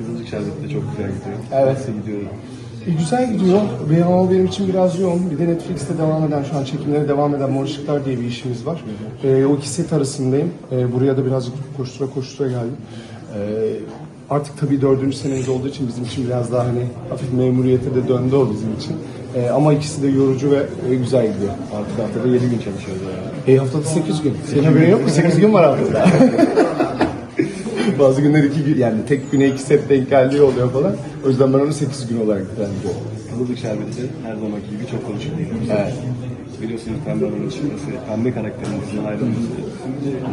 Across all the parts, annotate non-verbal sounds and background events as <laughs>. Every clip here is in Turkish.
Kızılcık Şerbeti de çok güzel gidiyor. Evet. Nasıl gidiyor? E, güzel gidiyor. Ve ama benim için biraz yoğun. Bir de Netflix'te devam eden, şu an çekimlere devam eden Mor Işıklar diye bir işimiz var. E, o iki set arasındayım. E, buraya da birazcık koştura koştura geldim. E, artık tabii dördüncü senemiz olduğu için bizim için biraz daha hani hafif memuriyete de döndü o bizim için. E, ama ikisi de yorucu ve e, güzel gidiyor. Artık haftada 7 gün çalışıyoruz yani. E, haftada 8 gün. Senin haberin yok mu? 8 gün var haftada. <laughs> <laughs> Bazı günler iki gün yani tek güne iki set denk geldiği oluyor falan. O yüzden ben onu 8 gün olarak nitelendiriyorum. Kızılcık Şerbeti her zamanki gibi çok konuşuluyor. Evet. Biliyorsunuz Pembe Hanım'ın çıkması, Pembe karakterimizin ayrılması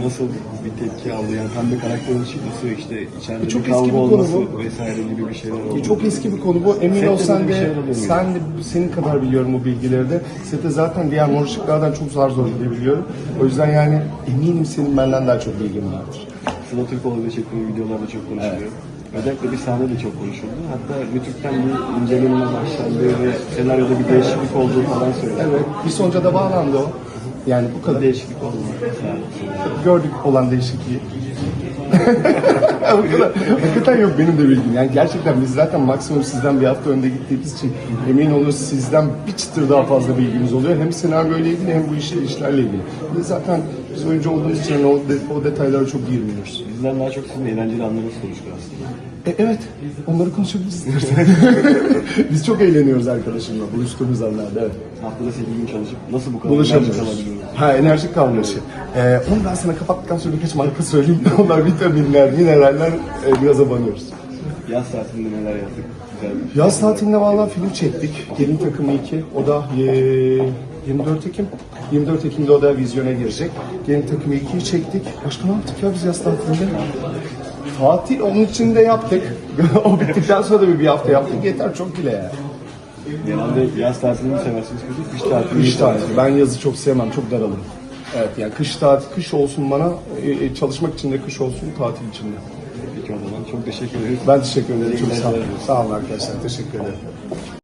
nasıl bir tepki aldı? Yani Pembe karakterin çıkması işte içeride E, çok bir eski kavga bir konu olması bu. vesaire gibi bir şeyler oldu. E, Çok eski bir konu bu. Emin Sette ol de sen bir de, oluyor muydu? sen de senin kadar biliyorum bu bilgileri de. Sete zaten diğer mor ışıklardan çok zar zor gidebiliyorum. O yüzden yani eminim senin benden daha çok bilgin vardır. Sıla Türkoğlu ile çektiği videolarda çok konuşuluyor. Özellikle bir sahne de çok konuşuldu. Hatta YouTube'dan bir inceleme başlandığı ve senaryoda bir değişiklik olduğu falan söyledi. Evet. Bir sonuca da bağlandı o. Yani bu kadar. değişiklik oldu Gördük olan değişikliği. <laughs> Hakikaten yok benim de bilgim. Yani gerçekten biz zaten maksimum sizden bir hafta önde gittiğimiz için emin olun sizden bir çıtır daha fazla bilgimiz oluyor. Hem senaryo ile ilgili hem bu işle işlerle ilgili. Biz zaten biz oyuncu olduğumuz için o, de- o detaylara çok girmiyoruz. Bizden daha çok sizin eğlenceli anlarınız konuşuyor aslında. E, evet, onları konuşabiliriz. <laughs> Biz çok eğleniyoruz arkadaşımla buluştuğumuz anlarda. Evet. Haftada 8 gün çalışıp nasıl bu kadar enerjik Buluşamıyoruz. kalabiliyoruz? Ha enerjik kalması. Ee, onu ben sana kapattıktan sonra birkaç marka söyleyeyim. Onlar vitaminler, mineraller e, biraz abanıyoruz. Yaz tatilinde neler yaptık? Güzel Yaz tatilinde vallahi film çektik. Gelin takımı 2. O da e, 24 Ekim. 24 Ekim'de o da vizyona girecek. Gelin takımı 2'yi çektik. Başka ne yaptık ya biz yaz tatilinde? Tatil onun için de yaptık. <laughs> o bittikten sonra da bir, bir hafta yaptık. Yeter çok bile ya. Genelde yaz tatilini mi seversiniz peki? Kış tatilini Kış tatili. Ben yazı çok sevmem. Çok daralırım. Evet yani kış tatil, kış olsun bana. e, e, çalışmak için de kış olsun, tatil için de. Peki o zaman çok teşekkür ederiz. Ben teşekkür ederim. Çok sağ olun. Sağ olun arkadaşlar. Teşekkür ederim.